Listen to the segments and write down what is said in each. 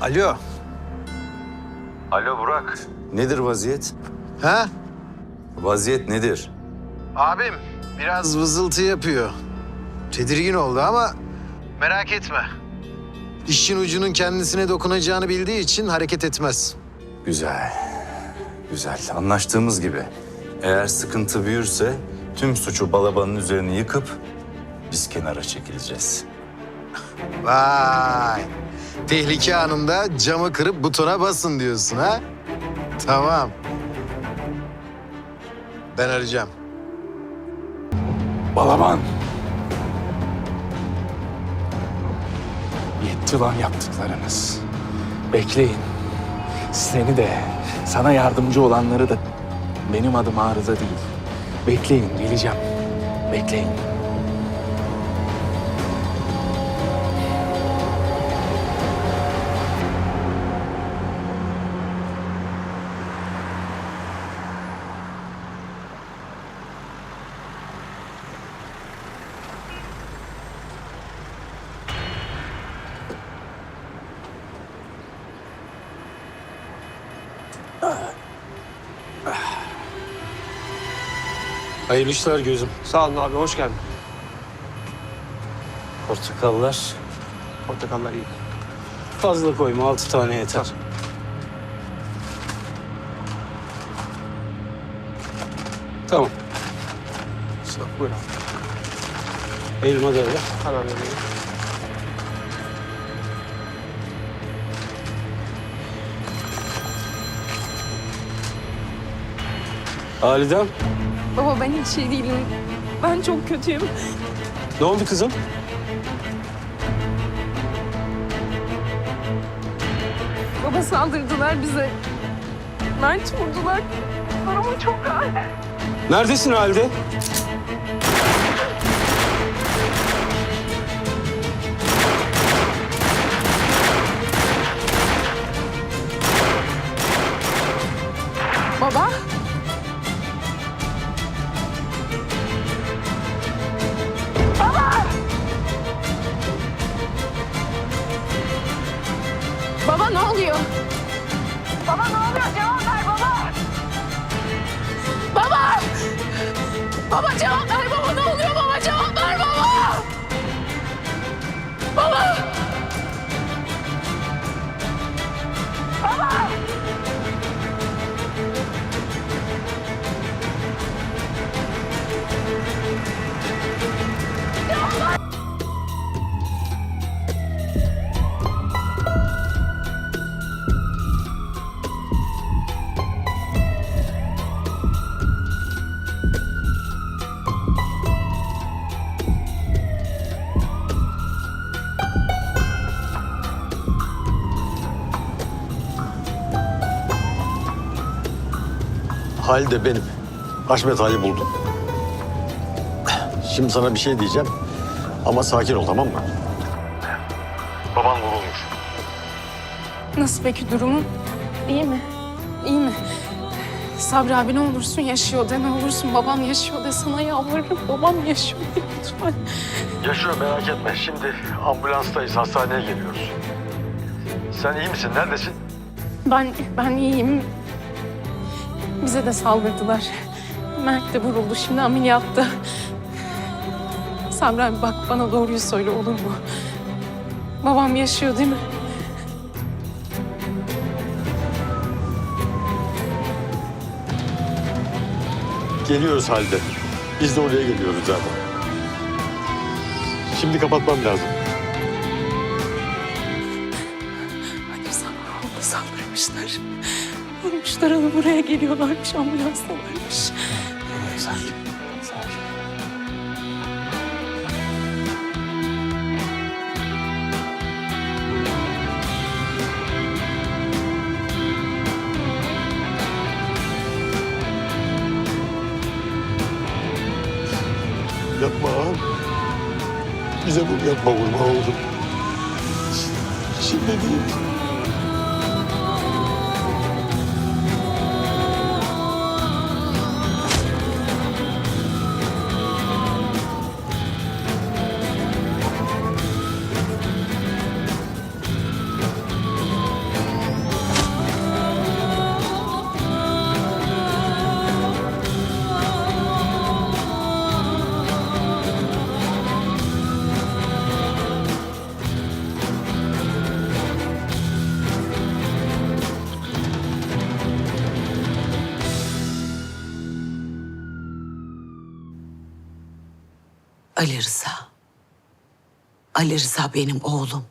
Alo. Alo Burak. Nedir vaziyet? Ha? Vaziyet nedir? Abim biraz vızıltı yapıyor. Tedirgin oldu ama merak etme. İşin ucunun kendisine dokunacağını bildiği için hareket etmez. Güzel. Güzel. Anlaştığımız gibi. Eğer sıkıntı büyürse tüm suçu balabanın üzerine yıkıp biz kenara çekileceğiz. Vay. Tehlike anında camı kırıp butona basın diyorsun ha? Tamam. Ben arayacağım. Balaban. Yetti lan yaptıklarınız. Bekleyin. Seni de, sana yardımcı olanları da benim adım arıza değil. Bekleyin, geleceğim. Bekleyin. Hayırlı işler gözüm. Sağ olun abi, hoş geldin. Portakallar Portakallar iyi. fazla koyma. Altı tane yeter. Tamam. Buyurun. Elma da ver. Hemen vereyim. Halidem Baba ben hiç şey değilim. Ben çok kötüyüm. ne oldu kızım? Baba saldırdılar bize. Mert vurdular. Durumu çok ağır. Neredesin Halide? Baba cevap Halide benim. Haşmet Ali buldum. Şimdi sana bir şey diyeceğim. Ama sakin ol tamam mı? Baban vurulmuş. Nasıl peki durumu? İyi mi? İyi mi? Sabri abi ne olursun yaşıyor de ne olursun babam yaşıyor de sana yalvarırım babam yaşıyor de lütfen. Yaşıyor merak etme. Şimdi ambulanstayız. Hastaneye geliyoruz. Sen iyi misin? Neredesin? Ben ben iyiyim. Bize de saldırdılar. Mert de vuruldu şimdi ameliyatta. Sabri abi bak bana doğruyu söyle olur mu? Babam yaşıyor değil mi? Geliyoruz Halide. Biz de oraya geliyoruz zaten. Şimdi kapatmam lazım. Onu buraya geliyorlarmış ambulanstalarmış. Sakin, sakin. Yapma ağam. Bize bunu yapma vurma oğlum. Şimdi değil. Ali Rıza. Ali Rıza benim oğlum.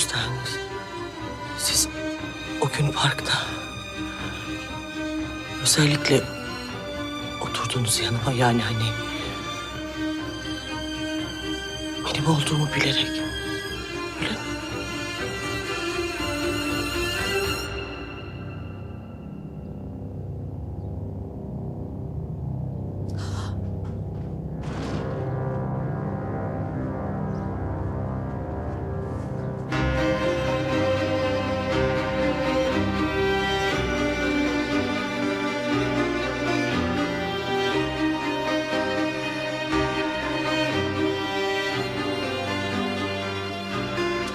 Yüzden siz o gün parkta özellikle oturdunuz yanıma yani hani benim olduğumu bilerek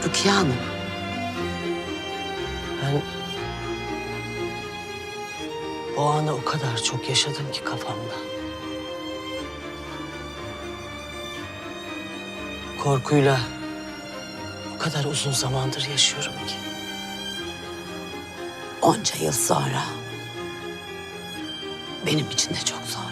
Rukiye Hanım. Ben o anı o kadar çok yaşadım ki kafamda. Korkuyla o kadar uzun zamandır yaşıyorum ki. Onca yıl sonra benim için de çok zor.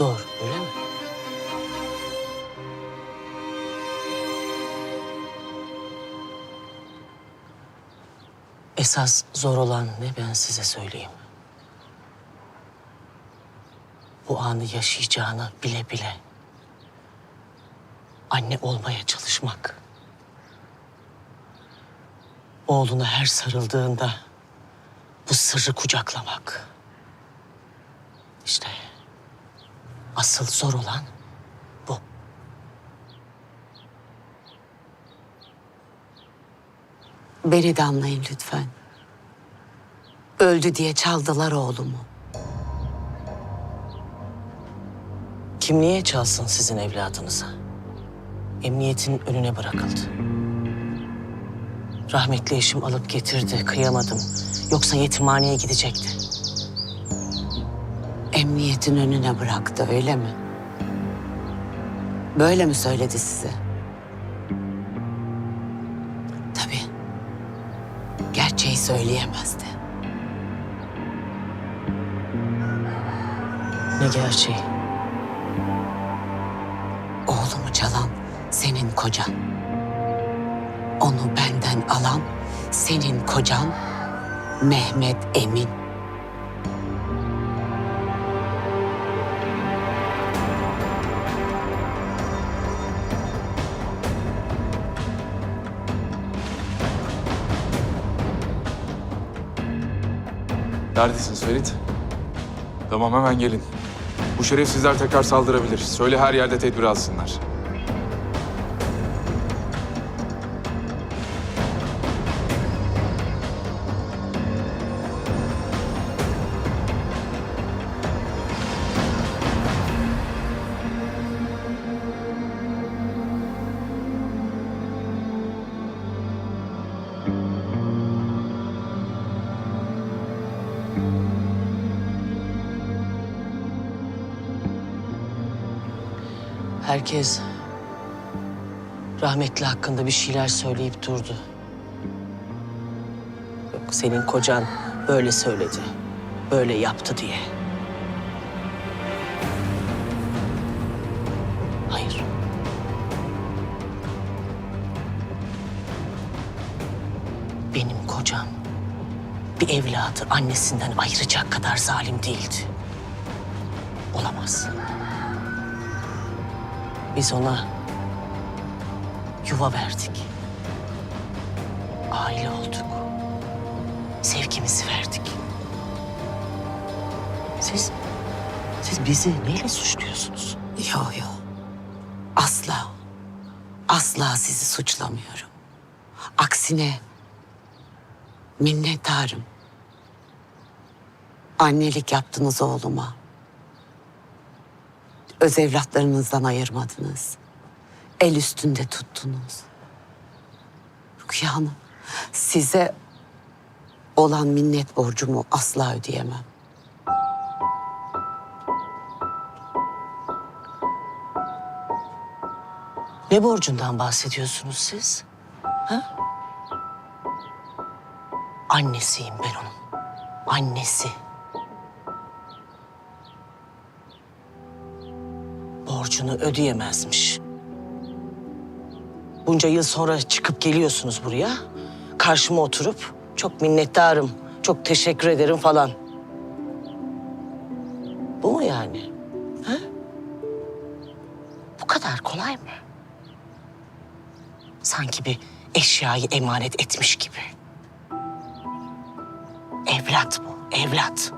Zor, öyle mi? Esas zor olan ne ben size söyleyeyim. Bu anı yaşayacağını bile bile anne olmaya çalışmak. Oğluna her sarıldığında bu sırrı kucaklamak. İşte Asıl zor olan bu. Beni de anlayın lütfen. Öldü diye çaldılar oğlumu. Kim niye çalsın sizin evladınıza? Emniyetin önüne bırakıldı. Rahmetli eşim alıp getirdi, kıyamadım. Yoksa yetimhaneye gidecekti. Emniyetin önüne bıraktı öyle mi? Böyle mi söyledi size? Tabii. Gerçeği söyleyemezdi. Ne gerçeği? Oğlumu çalan senin kocan. Onu benden alan senin kocan Mehmet Emin. Neredesiniz Ferit? Tamam hemen gelin. Bu şerefsizler tekrar saldırabilir. Söyle her yerde tedbir alsınlar. Herkes rahmetli hakkında bir şeyler söyleyip durdu. Yok senin kocan böyle söyledi, böyle yaptı diye. Hayır. Benim kocam bir evladı annesinden ayıracak kadar zalim değildi. Olamaz. Biz ona yuva verdik. Aile olduk. Sevgimizi verdik. Siz, siz bizi neyle suçluyorsunuz? Yok yok. Asla. Asla sizi suçlamıyorum. Aksine minnettarım. Annelik yaptınız oğluma. Öz evlatlarınızdan ayırmadınız. El üstünde tuttunuz. Rukiye Hanım, size olan minnet borcumu asla ödeyemem. Ne borcundan bahsediyorsunuz siz? Ha? Annesiyim ben onun. Annesi. Borcunu ödeyemezmiş. Bunca yıl sonra çıkıp geliyorsunuz buraya. Karşıma oturup çok minnettarım, çok teşekkür ederim falan. Bu mu yani? Ha? Bu kadar kolay mı? Sanki bir eşyayı emanet etmiş gibi. Evlat bu, evlat.